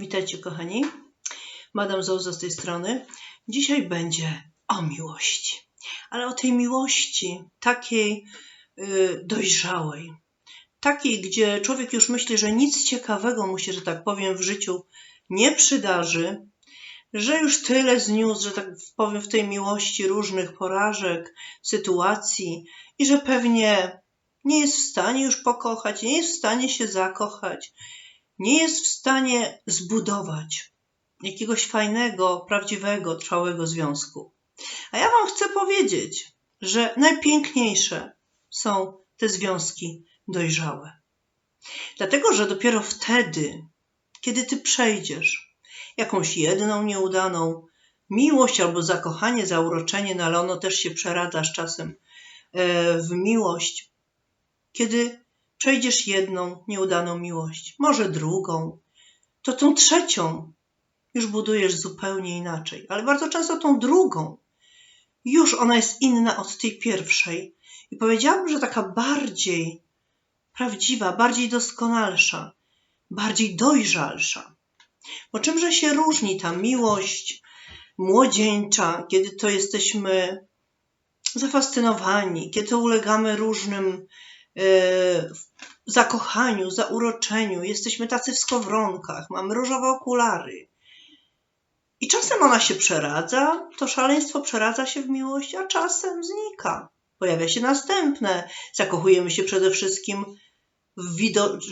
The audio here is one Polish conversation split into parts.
Witajcie kochani. Madam Zouza z tej strony. Dzisiaj będzie o miłości. Ale o tej miłości takiej yy, dojrzałej. Takiej, gdzie człowiek już myśli, że nic ciekawego mu się, że tak powiem, w życiu nie przydarzy, że już tyle zniósł, że tak powiem, w tej miłości różnych porażek, sytuacji i że pewnie nie jest w stanie już pokochać, nie jest w stanie się zakochać, nie jest w stanie zbudować jakiegoś fajnego, prawdziwego, trwałego związku. A ja Wam chcę powiedzieć, że najpiękniejsze są te związki dojrzałe. Dlatego, że dopiero wtedy, kiedy Ty przejdziesz jakąś jedną nieudaną miłość albo zakochanie, zauroczenie, no ale ono też się przeradza z czasem e, w miłość, kiedy przejdziesz jedną nieudaną miłość, może drugą, to tą trzecią już budujesz zupełnie inaczej. Ale bardzo często tą drugą już ona jest inna od tej pierwszej. I powiedziałabym, że taka bardziej prawdziwa, bardziej doskonalsza, bardziej dojrzalsza. Bo czymże się różni ta miłość młodzieńcza, kiedy to jesteśmy zafascynowani, kiedy ulegamy różnym zakochaniu, zauroczeniu, jesteśmy tacy w skowronkach, mamy różowe okulary. I czasem ona się przeradza, to szaleństwo przeradza się w miłość, a czasem znika. Pojawia się następne. Zakochujemy się przede wszystkim w,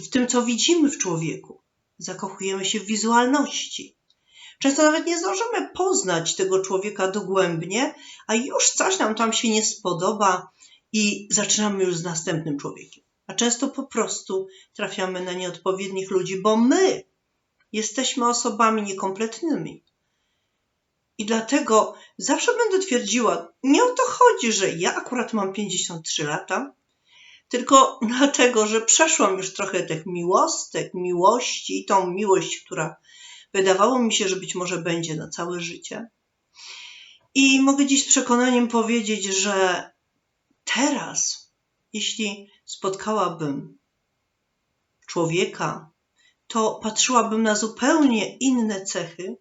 w tym, co widzimy w człowieku. Zakochujemy się w wizualności. Często nawet nie zdążymy poznać tego człowieka dogłębnie, a już coś nam tam się nie spodoba, i zaczynamy już z następnym człowiekiem. A często po prostu trafiamy na nieodpowiednich ludzi, bo my jesteśmy osobami niekompletnymi. I dlatego zawsze będę twierdziła, nie o to chodzi, że ja akurat mam 53 lata, tylko dlatego, że przeszłam już trochę tych miłostek, miłości i tą miłość, która wydawało mi się, że być może będzie na całe życie. I mogę dziś z przekonaniem powiedzieć, że Teraz, jeśli spotkałabym człowieka, to patrzyłabym na zupełnie inne cechy,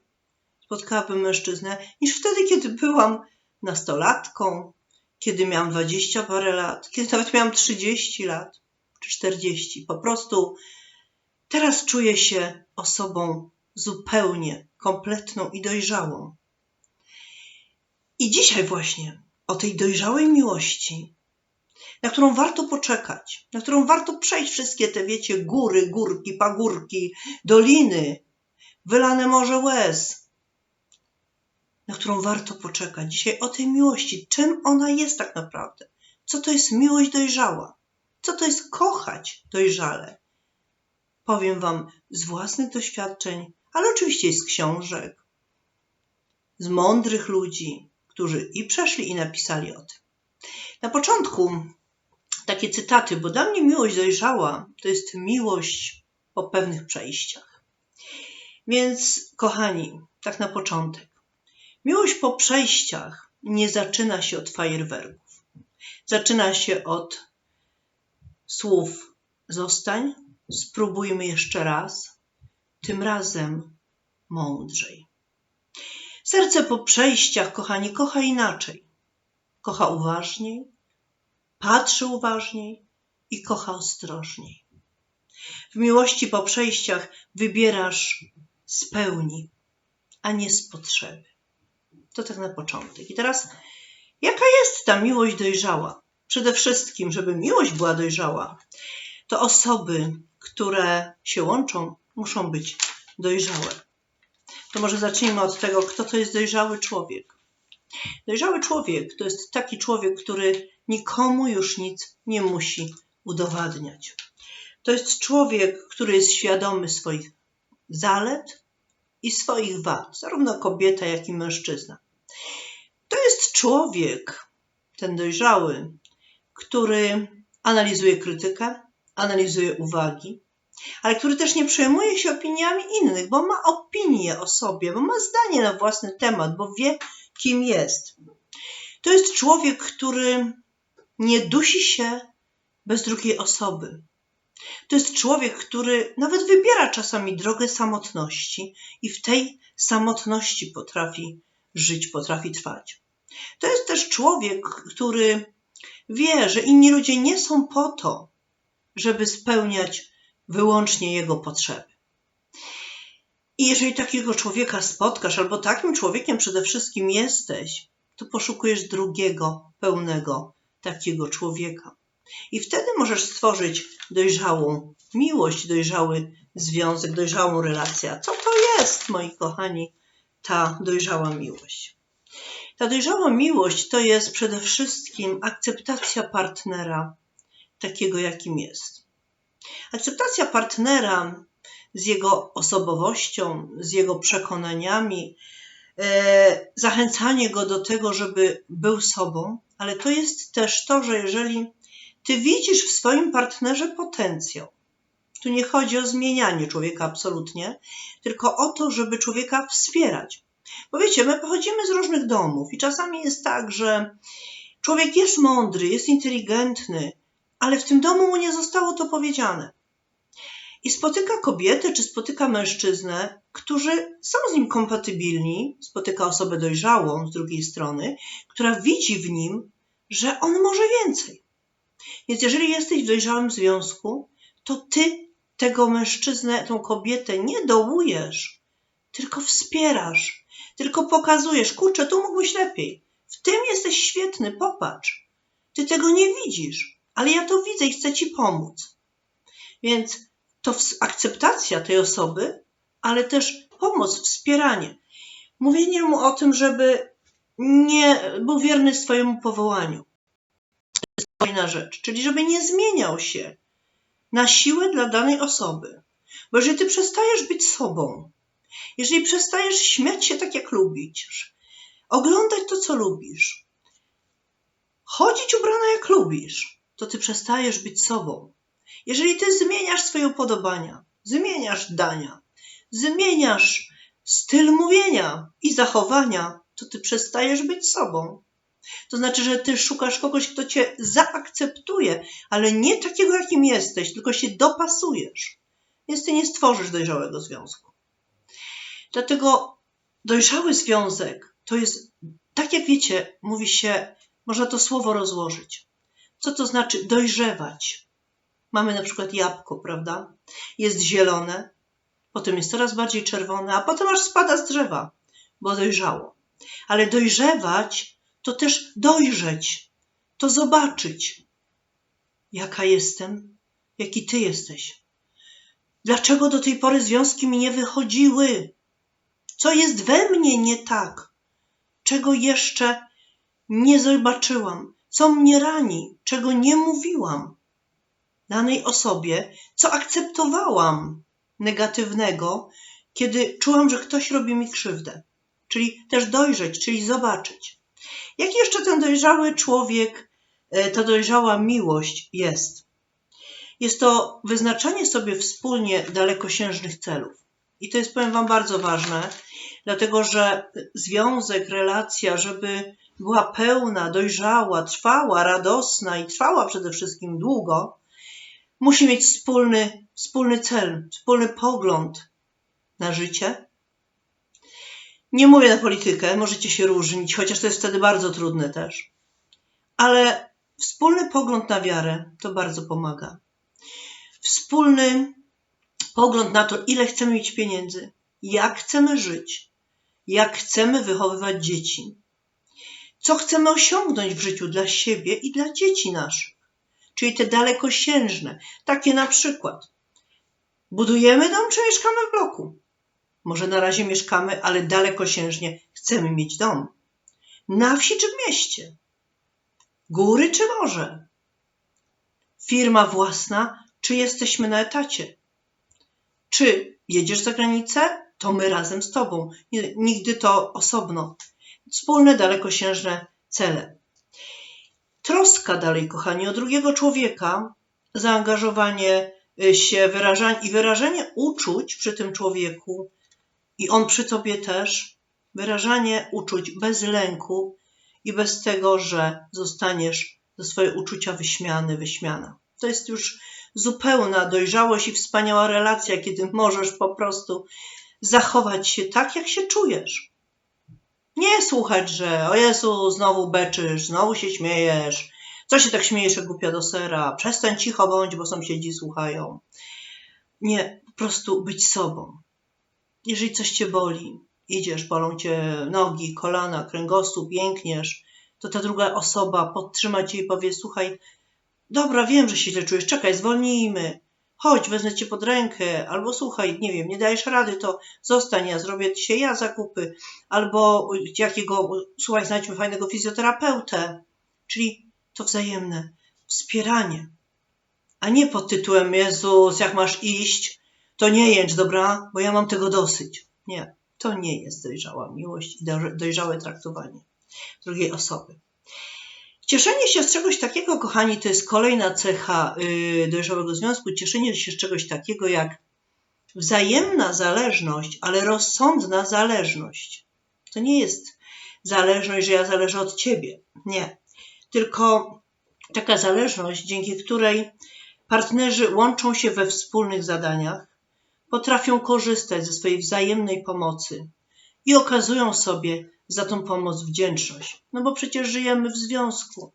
spotkałabym mężczyznę, niż wtedy, kiedy byłam nastolatką, kiedy miałam dwadzieścia parę lat, kiedy nawet miałam trzydzieści lat czy czterdzieści. Po prostu teraz czuję się osobą zupełnie kompletną i dojrzałą. I dzisiaj właśnie o tej dojrzałej miłości na którą warto poczekać, na którą warto przejść wszystkie te, wiecie, góry, górki, pagórki, doliny, wylane morze łez, na którą warto poczekać. Dzisiaj o tej miłości, czym ona jest tak naprawdę, co to jest miłość dojrzała, co to jest kochać dojrzale. Powiem Wam z własnych doświadczeń, ale oczywiście z książek, z mądrych ludzi, którzy i przeszli, i napisali o tym. Na początku takie cytaty, bo dla mnie miłość dojrzała to jest miłość po pewnych przejściach. Więc, kochani, tak na początek. Miłość po przejściach nie zaczyna się od fajerwerków. Zaczyna się od słów zostań, spróbujmy jeszcze raz, tym razem mądrzej. Serce po przejściach, kochani, kocha inaczej. Kocha uważniej, patrzy uważniej i kocha ostrożniej. W miłości po przejściach wybierasz z pełni, a nie z potrzeby. To tak na początek. I teraz, jaka jest ta miłość dojrzała? Przede wszystkim, żeby miłość była dojrzała, to osoby, które się łączą, muszą być dojrzałe. To może zacznijmy od tego, kto to jest dojrzały człowiek. Dojrzały człowiek to jest taki człowiek, który nikomu już nic nie musi udowadniać. To jest człowiek, który jest świadomy swoich zalet i swoich wad, zarówno kobieta, jak i mężczyzna. To jest człowiek, ten dojrzały, który analizuje krytykę, analizuje uwagi, ale który też nie przejmuje się opiniami innych, bo ma opinię o sobie, bo ma zdanie na własny temat, bo wie, kim jest. To jest człowiek, który nie dusi się bez drugiej osoby. To jest człowiek, który nawet wybiera czasami drogę samotności i w tej samotności potrafi żyć, potrafi trwać. To jest też człowiek, który wie, że inni ludzie nie są po to, żeby spełniać wyłącznie jego potrzeby. I jeżeli takiego człowieka spotkasz, albo takim człowiekiem przede wszystkim jesteś, to poszukujesz drugiego, pełnego takiego człowieka. I wtedy możesz stworzyć dojrzałą miłość, dojrzały związek, dojrzałą relację. Co to jest, moi kochani, ta dojrzała miłość? Ta dojrzała miłość to jest przede wszystkim akceptacja partnera takiego, jakim jest. Akceptacja partnera z jego osobowością, z jego przekonaniami, e, zachęcanie go do tego, żeby był sobą, ale to jest też to, że jeżeli ty widzisz w swoim partnerze potencjał, tu nie chodzi o zmienianie człowieka absolutnie, tylko o to, żeby człowieka wspierać. Bo wiecie, my pochodzimy z różnych domów i czasami jest tak, że człowiek jest mądry, jest inteligentny, ale w tym domu mu nie zostało to powiedziane. I spotyka kobietę czy spotyka mężczyznę, którzy są z nim kompatybilni, spotyka osobę dojrzałą z drugiej strony, która widzi w nim, że on może więcej. Więc jeżeli jesteś w dojrzałym związku, to ty tego mężczyznę, tą kobietę nie dołujesz, tylko wspierasz, tylko pokazujesz, kurczę, tu mógłbyś lepiej. W tym jesteś świetny, popatrz. Ty tego nie widzisz, ale ja to widzę i chcę ci pomóc. Więc to akceptacja tej osoby, ale też pomoc, wspieranie. Mówienie mu o tym, żeby nie był wierny swojemu powołaniu. To jest kolejna rzecz, czyli żeby nie zmieniał się na siłę dla danej osoby. Bo jeżeli ty przestajesz być sobą, jeżeli przestajesz śmiać się tak, jak lubisz, oglądać to, co lubisz, chodzić ubrana, jak lubisz, to ty przestajesz być sobą. Jeżeli ty zmieniasz swoje upodobania, zmieniasz dania, zmieniasz styl mówienia i zachowania, to ty przestajesz być sobą. To znaczy, że ty szukasz kogoś, kto cię zaakceptuje, ale nie takiego, jakim jesteś, tylko się dopasujesz. Więc ty nie stworzysz dojrzałego związku. Dlatego dojrzały związek to jest, tak jak wiecie, mówi się, można to słowo rozłożyć. Co to znaczy dojrzewać? Mamy na przykład jabłko, prawda? Jest zielone, potem jest coraz bardziej czerwone, a potem aż spada z drzewa, bo dojrzało. Ale dojrzewać to też dojrzeć, to zobaczyć, jaka jestem, jaki ty jesteś. Dlaczego do tej pory związki mi nie wychodziły? Co jest we mnie nie tak? Czego jeszcze nie zobaczyłam? Co mnie rani? Czego nie mówiłam danej osobie? Co akceptowałam negatywnego, kiedy czułam, że ktoś robi mi krzywdę? Czyli też dojrzeć, czyli zobaczyć. Jak jeszcze ten dojrzały człowiek, e, ta dojrzała miłość jest? Jest to wyznaczanie sobie wspólnie dalekosiężnych celów. I to jest, powiem Wam, bardzo ważne, dlatego że związek, relacja, żeby była pełna, dojrzała, trwała, radosna i trwała przede wszystkim długo, musi mieć wspólny, wspólny cel, wspólny pogląd na życie. Nie mówię na politykę, możecie się różnić, chociaż to jest wtedy bardzo trudne też. Ale wspólny pogląd na wiarę to bardzo pomaga. Wspólny pogląd na to, ile chcemy mieć pieniędzy, jak chcemy żyć, jak chcemy wychowywać dzieci, co chcemy osiągnąć w życiu dla siebie i dla dzieci naszych, czyli te dalekosiężne, takie na przykład. Budujemy dom czy mieszkamy w bloku? Może na razie mieszkamy, ale dalekosiężnie chcemy mieć dom. Na wsi czy w mieście? Góry czy morze? Firma własna, czy jesteśmy na etacie? Czy jedziesz za granicę? To my razem z Tobą. Nigdy to osobno. Wspólne, dalekosiężne cele. Troska dalej, kochani, o drugiego człowieka, zaangażowanie y, się wyrażanie, i wyrażenie uczuć przy tym człowieku i on przy Tobie też, wyrażanie uczuć bez lęku i bez tego, że zostaniesz ze swoje uczucia wyśmiany, wyśmiana. To jest już zupełna dojrzałość i wspaniała relacja, kiedy możesz po prostu zachować się tak, jak się czujesz. Nie słuchać, że o Jezu, znowu beczysz, znowu się śmiejesz, co się tak śmiejesz głupia do sera, przestań cicho bądź, bo sąsiedzi słuchają. Nie, po prostu być sobą. Jeżeli coś cię boli, idziesz, bolą cię nogi, kolana, kręgosłup, jękniesz, to ta druga osoba podtrzyma cię i powie, słuchaj, dobra, wiem, że się źle czujesz, czekaj, zwolnijmy, chodź, wezmę cię pod rękę, albo słuchaj, nie wiem, nie dajesz rady, to zostań, ja zrobię dzisiaj ja zakupy, albo jakiego, słuchaj, znajdźmy fajnego fizjoterapeutę. Czyli to wzajemne wspieranie, a nie pod tytułem Jezus, jak masz iść, to nie jęcz, dobra, bo ja mam tego dosyć. Nie, to nie jest dojrzała miłość i dojrzałe traktowanie drugiej osoby. Cieszenie się z czegoś takiego, kochani, to jest kolejna cecha yy, dojrzałego związku. Cieszenie się z czegoś takiego jak wzajemna zależność, ale rozsądna zależność. To nie jest zależność, że ja zależę od ciebie. Nie. Tylko taka zależność, dzięki której partnerzy łączą się we wspólnych zadaniach, potrafią korzystać ze swojej wzajemnej pomocy i okazują sobie za tą pomoc wdzięczność. No bo przecież żyjemy w związku.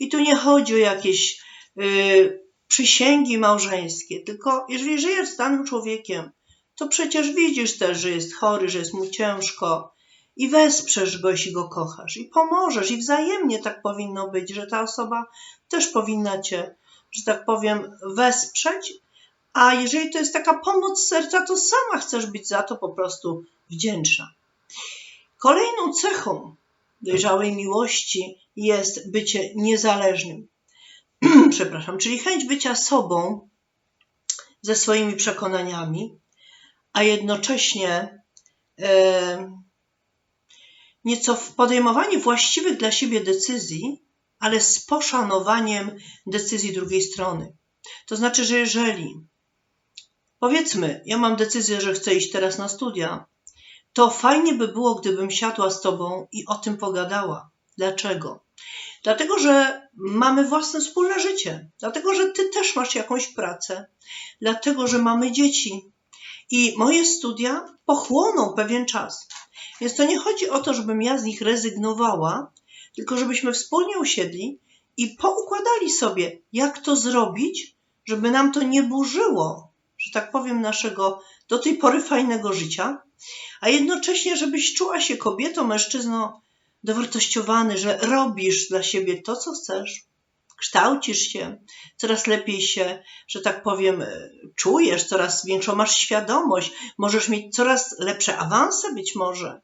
I tu nie chodzi o jakieś yy, przysięgi małżeńskie, tylko jeżeli żyjesz z danym człowiekiem, to przecież widzisz też, że jest chory, że jest mu ciężko i wesprzesz go, jeśli go kochasz i pomożesz i wzajemnie tak powinno być, że ta osoba też powinna cię, że tak powiem, wesprzeć, a jeżeli to jest taka pomoc serca, to sama chcesz być za to po prostu wdzięczna. Kolejną cechą dojrzałej miłości jest bycie niezależnym. Przepraszam, czyli chęć bycia sobą ze swoimi przekonaniami, a jednocześnie e, nieco w właściwych dla siebie decyzji, ale z poszanowaniem decyzji drugiej strony. To znaczy, że jeżeli powiedzmy, ja mam decyzję, że chcę iść teraz na studia, to fajnie by było, gdybym siadła z tobą i o tym pogadała. Dlaczego? Dlatego, że mamy własne wspólne życie, dlatego, że ty też masz jakąś pracę, dlatego, że mamy dzieci. I moje studia pochłoną pewien czas. Więc to nie chodzi o to, żebym ja z nich rezygnowała, tylko żebyśmy wspólnie usiedli i poukładali sobie, jak to zrobić, żeby nam to nie burzyło, że tak powiem, naszego do tej pory fajnego życia, a jednocześnie, żebyś czuła się kobietą, mężczyzną dowartościowany, że robisz dla siebie to, co chcesz, kształcisz się, coraz lepiej się, że tak powiem, czujesz, coraz większą masz świadomość, możesz mieć coraz lepsze awanse być może,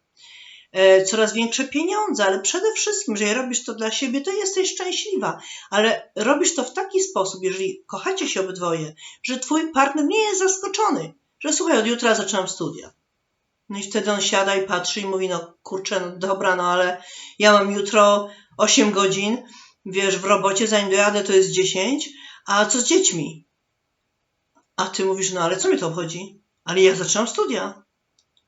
e, coraz większe pieniądze, ale przede wszystkim, że robisz to dla siebie, to jesteś szczęśliwa, ale robisz to w taki sposób, jeżeli kochacie się obydwoje, że twój partner nie jest zaskoczony, że słuchaj, od jutra zaczynam studia. No i wtedy on siada i patrzy i mówi, no kurczę, no dobra, no ale ja mam jutro 8 godzin, wiesz, w robocie, zanim dojadę, to jest 10, a co z dziećmi? A ty mówisz, no ale co mi to obchodzi? Ale ja zaczynam studia.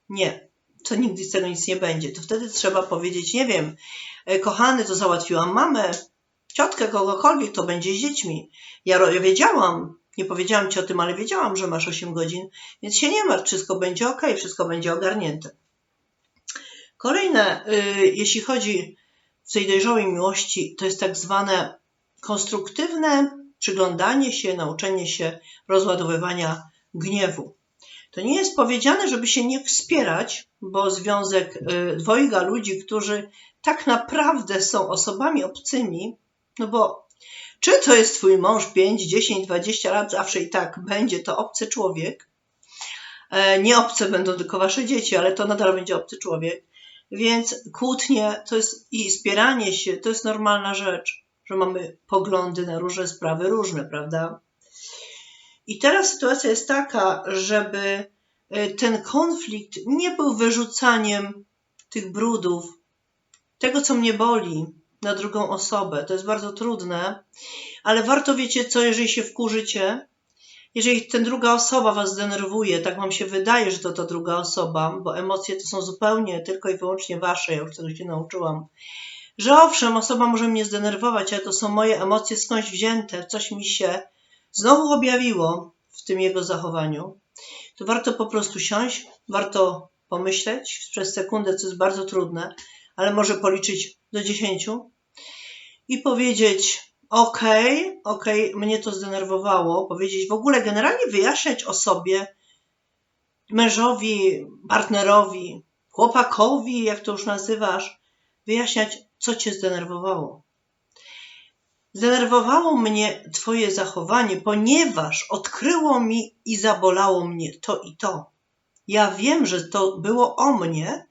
Nie, to nigdy z tego nic nie będzie. To wtedy trzeba powiedzieć, nie wiem, e, kochany, to załatwiłam mamę, ciotkę, kogokolwiek, to będzie z dziećmi. Ja, ja wiedziałam, nie powiedziałam ci o tym, ale wiedziałam, że masz 8 godzin, więc się nie martw, wszystko będzie ok, wszystko będzie ogarnięte. Kolejne, y, jeśli chodzi w tej dojrzałej miłości, to jest tak zwane konstruktywne przyglądanie się, nauczenie się rozładowywania gniewu. To nie jest powiedziane, żeby się nie wspierać, bo związek y, dwojga ludzi, którzy tak naprawdę są osobami obcymi, no bo czy to jest twój mąż 5, 10, 20 lat, zawsze i tak będzie to obcy człowiek. E, nie obce będą tylko wasze dzieci, ale to nadal będzie obcy człowiek. Więc kłótnie to jest i spieranie się to jest normalna rzecz, że mamy poglądy na różne sprawy, różne, prawda? I teraz sytuacja jest taka, żeby e, ten konflikt nie był wyrzucaniem tych brudów, tego, co mnie boli, na drugą osobę. To jest bardzo trudne, ale warto wiecie co, jeżeli się wkurzycie, jeżeli ten druga osoba was denerwuje, tak wam się wydaje, że to ta druga osoba, bo emocje to są zupełnie tylko i wyłącznie wasze, ja już tego się nauczyłam, że owszem, osoba może mnie zdenerwować, ale to są moje emocje skądś wzięte, coś mi się znowu objawiło w tym jego zachowaniu, to warto po prostu siąść, warto pomyśleć przez sekundę, co jest bardzo trudne, ale może policzyć do dziesięciu i powiedzieć: OK, OK, mnie to zdenerwowało. Powiedzieć w ogóle, generalnie wyjaśniać o sobie mężowi, partnerowi, chłopakowi, jak to już nazywasz, wyjaśniać, co cię zdenerwowało. Zdenerwowało mnie Twoje zachowanie, ponieważ odkryło mi i zabolało mnie to i to. Ja wiem, że to było o mnie,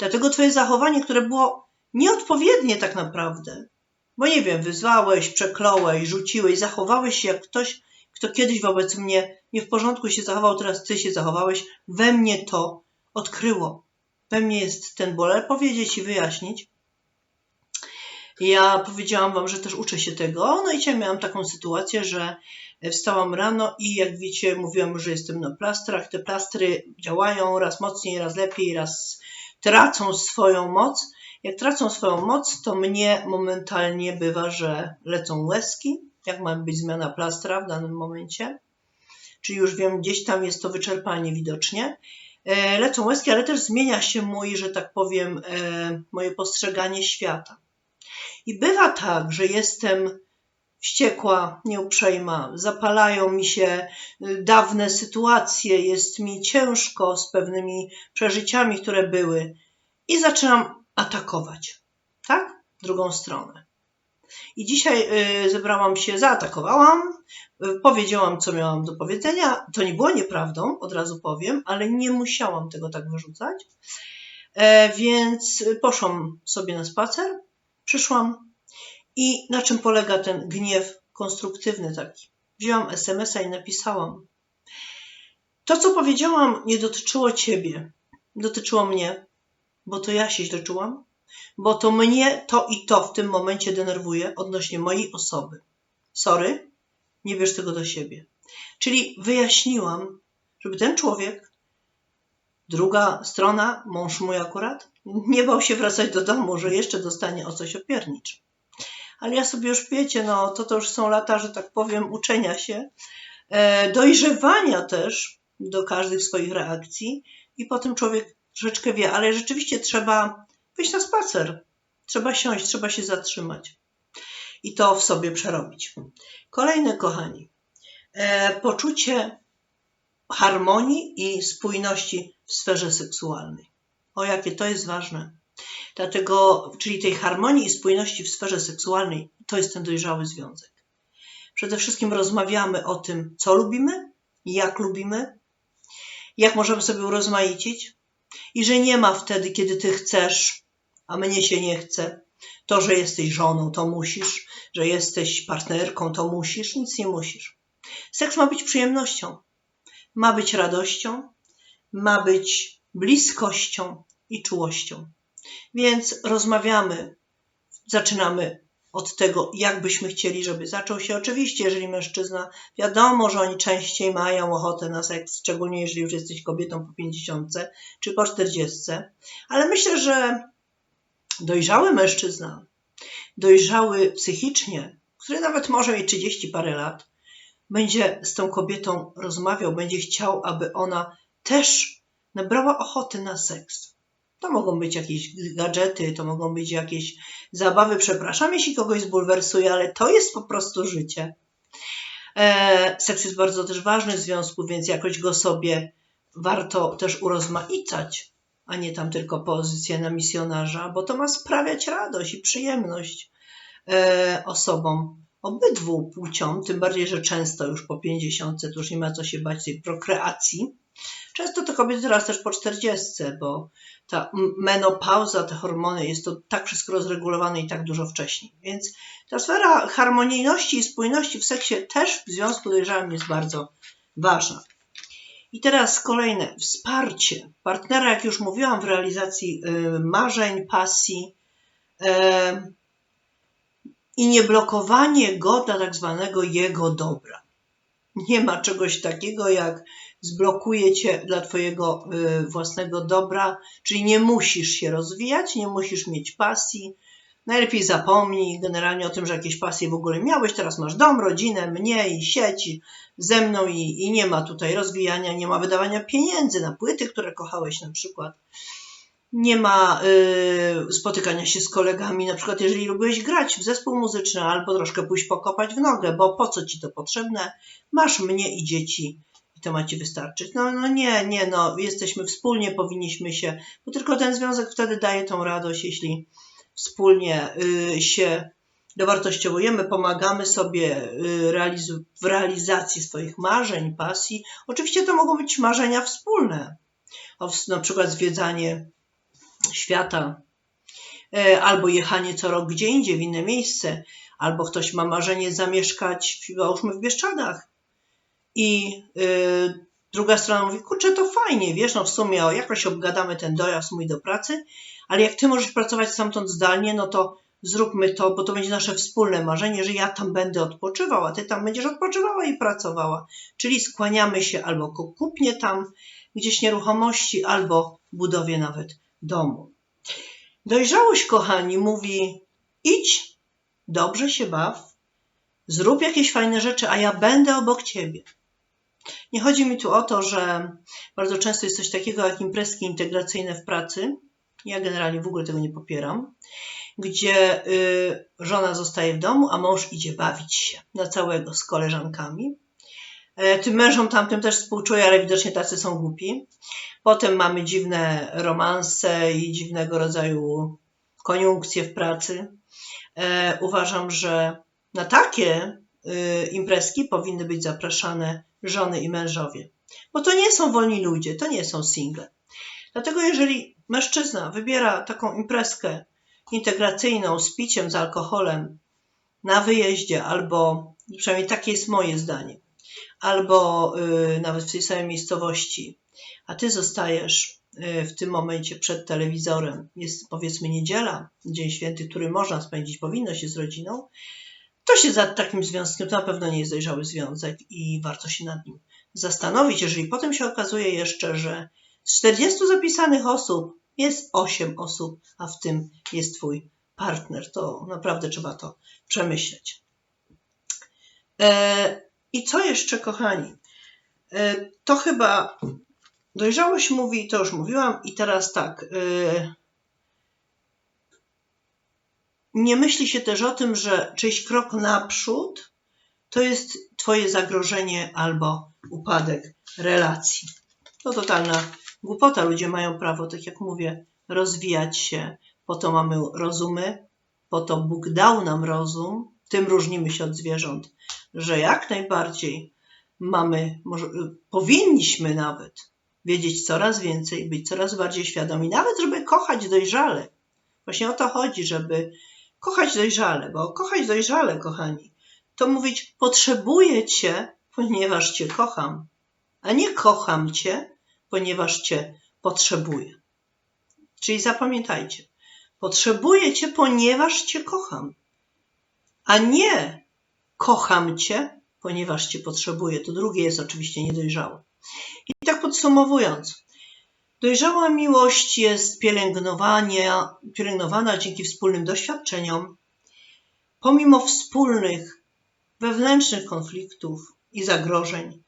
dlatego Twoje zachowanie, które było nieodpowiednie tak naprawdę, bo nie wiem, wyzwałeś, przekląłeś, rzuciłeś, zachowałeś się jak ktoś, kto kiedyś wobec mnie nie w porządku się zachował, teraz Ty się zachowałeś, we mnie to odkryło. We mnie jest ten ból, ale powiedzieć i wyjaśnić, ja powiedziałam Wam, że też uczę się tego. No i dzisiaj miałam taką sytuację, że wstałam rano i jak widzicie, mówiłam, że jestem na plastrach. Te plastry działają raz mocniej, raz lepiej, raz tracą swoją moc. Jak tracą swoją moc, to mnie momentalnie bywa, że lecą łezki, jak ma być zmiana plastra w danym momencie. Czyli już wiem, gdzieś tam jest to wyczerpanie widocznie. E, lecą łezki, ale też zmienia się mój, że tak powiem, e, moje postrzeganie świata. I bywa tak, że jestem wściekła, nieuprzejma, zapalają mi się y, dawne sytuacje, jest mi ciężko z pewnymi przeżyciami, które były, i zaczynam atakować, tak? Drugą stronę. I dzisiaj y, zebrałam się, zaatakowałam, y, powiedziałam, co miałam do powiedzenia. To nie było nieprawdą, od razu powiem, ale nie musiałam tego tak wyrzucać. E, więc poszłam sobie na spacer, Przyszłam i na czym polega ten gniew konstruktywny taki? Wzięłam SMS-a i napisałam. To, co powiedziałam, nie dotyczyło ciebie, dotyczyło mnie, bo to ja się źle czułam, bo to mnie to i to w tym momencie denerwuje odnośnie mojej osoby. Sorry, nie bierz tego do siebie. Czyli wyjaśniłam, żeby ten człowiek, druga strona, mąż mój akurat, nie bał się wracać do domu, że jeszcze dostanie o coś opiernicz. Ale ja sobie już wiecie, no to to już są lata, że tak powiem, uczenia się, e, dojrzewania też do każdych swoich reakcji i potem człowiek troszeczkę wie, ale rzeczywiście trzeba wyjść na spacer, trzeba siąść, trzeba się zatrzymać i to w sobie przerobić. Kolejne, kochani, e, poczucie harmonii i spójności w sferze seksualnej. O jakie to jest ważne. Dlatego, czyli tej harmonii i spójności w sferze seksualnej, to jest ten dojrzały związek. Przede wszystkim rozmawiamy o tym, co lubimy, jak lubimy, jak możemy sobie urozmaicić i że nie ma wtedy, kiedy ty chcesz, a mnie się nie chce. To, że jesteś żoną, to musisz, że jesteś partnerką, to musisz, nic nie musisz. Seks ma być przyjemnością, ma być radością, ma być bliskością i czułością. Więc rozmawiamy, zaczynamy od tego, jak byśmy chcieli, żeby zaczął się. Oczywiście, jeżeli mężczyzna, wiadomo, że oni częściej mają ochotę na seks, szczególnie jeżeli już jesteś kobietą po 50 czy po 40, ale myślę, że dojrzały mężczyzna, dojrzały psychicznie, który nawet może mieć 30 parę lat, będzie z tą kobietą rozmawiał, będzie chciał, aby ona też nabrała ochoty na seks. To mogą być jakieś gadżety, to mogą być jakieś zabawy. Przepraszam, jeśli kogoś zbulwersuje, ale to jest po prostu życie. E, seks jest bardzo też ważny w związku, więc jakoś go sobie warto też urozmaicać, a nie tam tylko pozycję na misjonarza, bo to ma sprawiać radość i przyjemność e, osobom obydwu płciom, tym bardziej, że często już po 50 to już nie ma co się bać tej prokreacji. Często to kobiety teraz też po 40, bo ta menopauza, te hormony, jest to tak wszystko rozregulowane i tak dużo wcześniej. Więc ta sfera harmonijności i spójności w seksie też w związku dojrzałym jest bardzo ważna. I teraz kolejne, wsparcie partnera, jak już mówiłam, w realizacji y, marzeń, pasji y, i nieblokowanie go dla tak zwanego jego dobra. Nie ma czegoś takiego jak zblokuje cię dla Twojego y, własnego dobra, czyli nie musisz się rozwijać, nie musisz mieć pasji. Najlepiej zapomnij generalnie o tym, że jakieś pasje w ogóle miałeś. Teraz masz dom, rodzinę, mnie i sieci ze mną i, i nie ma tutaj rozwijania, nie ma wydawania pieniędzy na płyty, które kochałeś na przykład. Nie ma y, spotykania się z kolegami, na przykład jeżeli lubiłeś grać w zespół muzyczny albo troszkę pójść pokopać w nogę, bo po co ci to potrzebne? Masz mnie i dzieci i to ma ci wystarczyć. No, no nie, nie, no jesteśmy wspólnie, powinniśmy się, bo tylko ten związek wtedy daje tą radość, jeśli wspólnie y, się dowartościowujemy, pomagamy sobie y, realiz- w realizacji swoich marzeń, pasji. Oczywiście to mogą być marzenia wspólne, na przykład zwiedzanie świata, y, albo jechanie co rok gdzie indziej, w inne miejsce, albo ktoś ma marzenie zamieszkać, załóżmy w Bieszczadach. I y, druga strona mówi, kurczę, to fajnie, wiesz, no w sumie o, jakoś obgadamy ten dojazd mój do pracy, ale jak ty możesz pracować stamtąd zdalnie, no to zróbmy to, bo to będzie nasze wspólne marzenie, że ja tam będę odpoczywał, a ty tam będziesz odpoczywała i pracowała. Czyli skłaniamy się albo ku kupnie tam gdzieś nieruchomości, albo budowie nawet domu. Dojrzałość, kochani, mówi idź, dobrze się baw, zrób jakieś fajne rzeczy, a ja będę obok ciebie. Nie chodzi mi tu o to, że bardzo często jest coś takiego jak imprezki integracyjne w pracy. Ja generalnie w ogóle tego nie popieram. Gdzie y, żona zostaje w domu, a mąż idzie bawić się na całego z koleżankami. E, tym mężom tamtym też współczuję, ale widocznie tacy są głupi. Potem mamy dziwne romanse i dziwnego rodzaju koniunkcje w pracy. E, uważam, że na takie imprezki powinny być zapraszane żony i mężowie. Bo to nie są wolni ludzie, to nie są single. Dlatego jeżeli mężczyzna wybiera taką imprezkę integracyjną z piciem, z alkoholem na wyjeździe, albo przynajmniej takie jest moje zdanie, albo y, nawet w tej samej miejscowości, a ty zostajesz y, w tym momencie przed telewizorem, jest powiedzmy niedziela, dzień święty, który można spędzić, powinno się z rodziną, to się za takim związkiem to na pewno nie jest dojrzały związek i warto się nad nim zastanowić, jeżeli potem się okazuje jeszcze, że z 40 zapisanych osób jest 8 osób, a w tym jest Twój partner, to naprawdę trzeba to przemyśleć. E, I co jeszcze, kochani? E, to chyba dojrzałość mówi, to już mówiłam, i teraz tak. Nie myśli się też o tym, że czyjś krok naprzód to jest Twoje zagrożenie albo upadek relacji. To totalna głupota. Ludzie mają prawo, tak jak mówię, rozwijać się. Po to mamy rozumy, po to Bóg dał nam rozum. Tym różnimy się od zwierząt, że jak najbardziej mamy, może, powinniśmy nawet wiedzieć coraz więcej, być coraz bardziej świadomi, nawet żeby kochać dojrzale. Właśnie o to chodzi, żeby kochać dojrzale, bo kochać dojrzale, kochani, to mówić potrzebuję Cię, ponieważ Cię kocham, a nie kocham Cię, ponieważ Cię potrzebuję. Czyli zapamiętajcie, potrzebuję Cię, ponieważ Cię kocham, a nie kocham Cię, ponieważ Cię potrzebuję. To drugie jest oczywiście niedojrzałe. I tak podsumowując, Dojrzała miłość jest pielęgnowana dzięki wspólnym doświadczeniom, pomimo wspólnych wewnętrznych konfliktów i zagrożeń,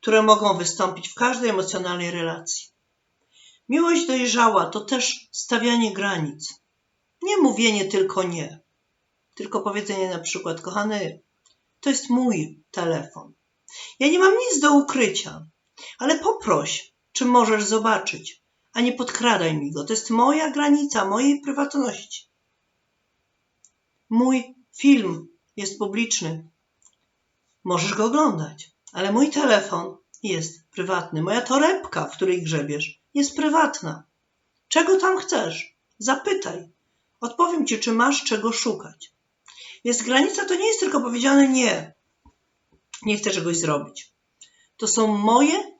które mogą wystąpić w każdej emocjonalnej relacji. Miłość dojrzała to też stawianie granic. Nie mówienie tylko nie, tylko powiedzenie na przykład, kochany, to jest mój telefon. Ja nie mam nic do ukrycia, ale poproś, czy możesz zobaczyć, a nie podkradaj mi go. To jest moja granica, mojej prywatności. Mój film jest publiczny. Możesz go oglądać, ale mój telefon jest prywatny. Moja torebka, w której grzebiesz, jest prywatna. Czego tam chcesz? Zapytaj. Odpowiem ci, czy masz czego szukać. Więc granica to nie jest tylko powiedziane nie. Nie chcę czegoś zrobić. To są moje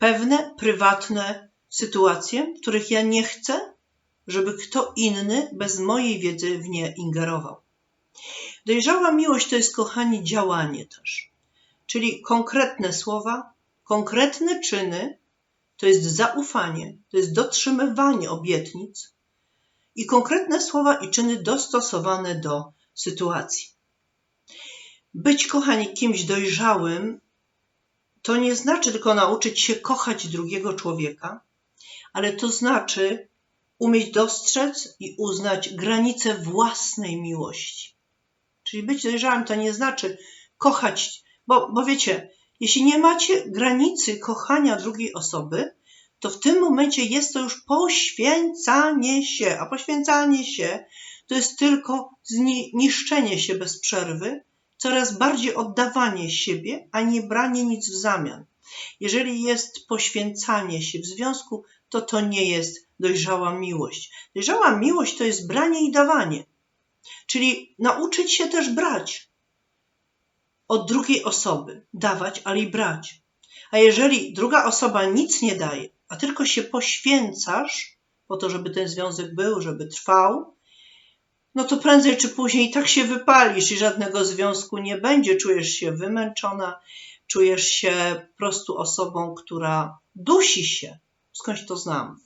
pewne prywatne sytuacje, w których ja nie chcę, żeby kto inny bez mojej wiedzy w nie ingerował. Dojrzała miłość to jest, kochani, działanie też. Czyli konkretne słowa, konkretne czyny, to jest zaufanie, to jest dotrzymywanie obietnic i konkretne słowa i czyny dostosowane do sytuacji. Być, kochani, kimś dojrzałym to nie znaczy tylko nauczyć się kochać drugiego człowieka, ale to znaczy umieć dostrzec i uznać granice własnej miłości. Czyli być dojrzałym to nie znaczy kochać, bo, bo wiecie, jeśli nie macie granicy kochania drugiej osoby, to w tym momencie jest to już poświęcanie się, a poświęcanie się to jest tylko niszczenie się bez przerwy, coraz bardziej oddawanie siebie, a nie branie nic w zamian. Jeżeli jest poświęcanie się w związku, to to nie jest dojrzała miłość. Dojrzała miłość to jest branie i dawanie. Czyli nauczyć się też brać od drugiej osoby, dawać, ale i brać. A jeżeli druga osoba nic nie daje, a tylko się poświęcasz po to, żeby ten związek był, żeby trwał, no to prędzej czy później tak się wypalisz i żadnego związku nie będzie. Czujesz się wymęczona, czujesz się po prostu osobą, która dusi się. Skądś to znam.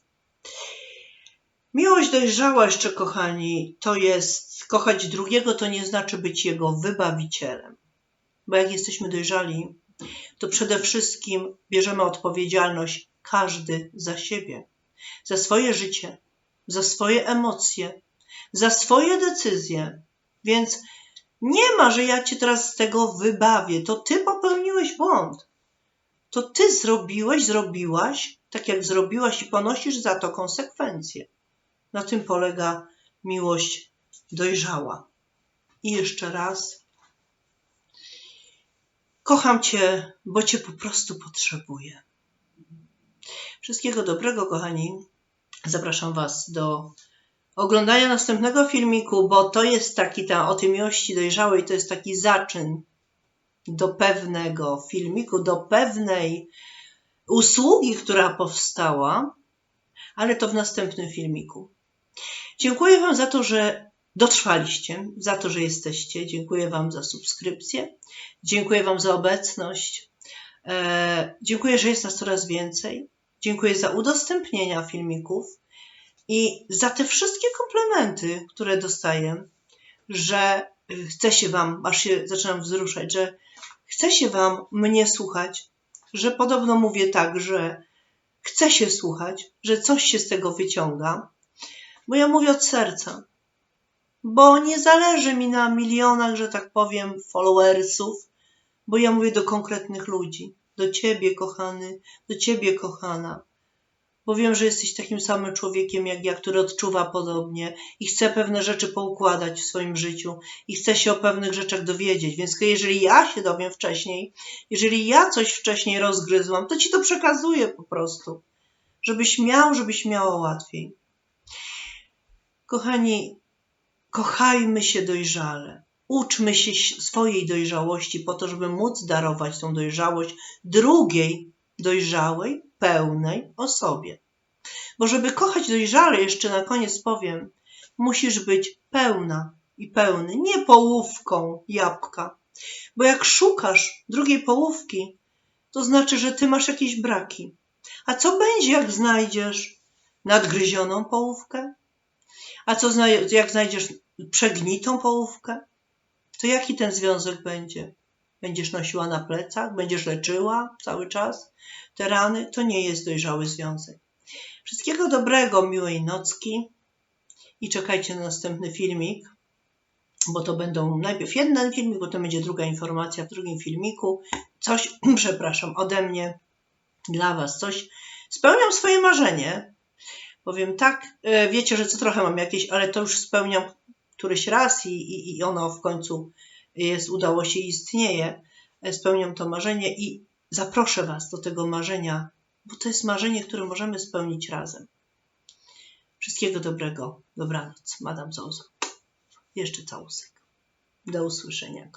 Miłość dojrzała jeszcze, kochani, to jest kochać drugiego, to nie znaczy być jego wybawicielem. Bo jak jesteśmy dojrzali, to przede wszystkim bierzemy odpowiedzialność każdy za siebie, za swoje życie, za swoje emocje, za swoje decyzje. Więc nie ma, że ja cię teraz z tego wybawię. To ty popełniłeś błąd. To ty zrobiłeś, zrobiłaś, tak jak zrobiłaś i ponosisz za to konsekwencje. Na tym polega miłość dojrzała. I jeszcze raz. Kocham Cię, bo Cię po prostu potrzebuję. Wszystkiego dobrego, kochani. Zapraszam Was do oglądania następnego filmiku, bo to jest taki ta o tej miłości dojrzałej, to jest taki zaczyn do pewnego filmiku, do pewnej usługi, która powstała, ale to w następnym filmiku. Dziękuję Wam za to, że dotrwaliście, za to, że jesteście. Dziękuję Wam za subskrypcję. Dziękuję Wam za obecność. E, dziękuję, że jest nas coraz więcej. Dziękuję za udostępnienia filmików i za te wszystkie komplementy, które dostaję, że chce się Wam, aż się zaczynam wzruszać, że chce się Wam mnie słuchać, że podobno mówię tak, że chce się słuchać, że coś się z tego wyciąga, bo ja mówię od serca. Bo nie zależy mi na milionach, że tak powiem, followersów, bo ja mówię do konkretnych ludzi, do ciebie, kochany, do ciebie, kochana bo wiem, że jesteś takim samym człowiekiem jak ja, który odczuwa podobnie i chce pewne rzeczy poukładać w swoim życiu i chce się o pewnych rzeczach dowiedzieć. Więc jeżeli ja się dowiem wcześniej, jeżeli ja coś wcześniej rozgryzłam, to ci to przekazuję po prostu, żebyś miał, żebyś miała łatwiej. Kochani, kochajmy się dojrzale. Uczmy się swojej dojrzałości po to, żeby móc darować tą dojrzałość drugiej dojrzałej, pełnej osobie. Bo żeby kochać dojrzale, jeszcze na koniec powiem, musisz być pełna i pełny, nie połówką jabłka. Bo jak szukasz drugiej połówki, to znaczy, że ty masz jakieś braki. A co będzie, jak znajdziesz nadgryzioną połówkę? A co jak znajdziesz przegnitą połówkę? To jaki ten związek będzie? Będziesz nosiła na plecach? Będziesz leczyła cały czas te rany? To nie jest dojrzały związek. Wszystkiego dobrego, miłej nocki i czekajcie na następny filmik, bo to będą najpierw jeden filmik, potem będzie druga informacja w drugim filmiku. Coś, przepraszam, ode mnie dla Was, coś. Spełniam swoje marzenie. Powiem tak, e, wiecie, że co trochę mam jakieś, ale to już spełniam któryś raz i, i, i ono w końcu jest, udało się istnieje. E, spełniam to marzenie i zaproszę Was do tego marzenia bo to jest marzenie, które możemy spełnić razem. Wszystkiego dobrego. Dobranoc. Madam Zozo. Jeszcze całusek. Do usłyszenia.